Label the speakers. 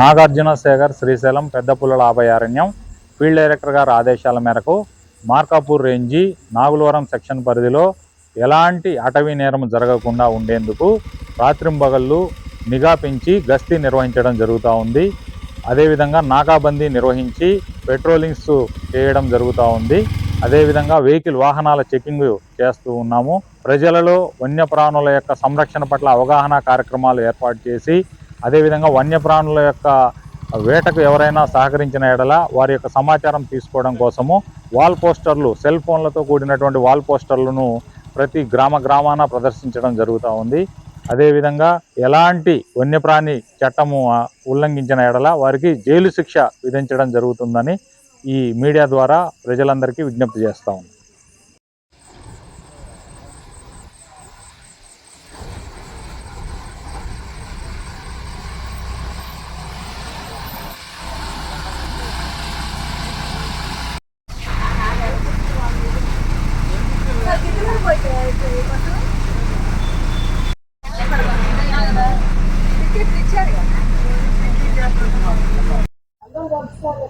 Speaker 1: నాగార్జున శేఖర్ శ్రీశైలం పెద్దపుల్లల అభయారణ్యం field director గారి ఆదేశాల మేరకు మార్కాపూర్ రేంజి నాగులవరం సెక్షన్ పరిధిలో ఎలాంటి అటవీ నేరం జరగకుండా ఉండేందుకు రాత్రింబగళ్ళు నిఘా పెంచి గస్తీ నిర్వహించడం జరుగుతూ ఉంది. అదేవిధంగా నాకాబందీ నిర్వహించి పెట్రోలింగ్స్ చేయడం జరుగుతూ ఉంది. అదేవిధంగా వెహికల్ వాహనాల చెకింగ్ చేస్తూ ఉన్నాము. ప్రజలలో వన్యప్రాణుల యొక్క సంరక్షణ పట్ల అవగాహన కార్యక్రమాలు ఏర్పాటు చేసి అదేవిధంగా వన్యప్రాణుల యొక్క వేటకు ఎవరైనా సహకరించిన ఎడల వారి యొక్క సమాచారం తీసుకోవడం కోసము వాల్ పోస్టర్లు సెల్ ఫోన్లతో కూడినటువంటి వాల్ పోస్టర్లను ప్రతి గ్రామ గ్రామాన ప్రదర్శించడం జరుగుతూ ఉంది. అదేవిధంగా ఎలాంటి వన్యప్రాణి చట్టము ఉల్లంఘించిన ఎడల వారికి జైలు శిక్ష విధించడం జరుగుతుందని ఈ మీడియా ద్వారా ప్రజలందరికీ విజ్ఞప్తి చేస్తా ఉన్నాం.
Speaker 2: అందరూ పంపిస్తారు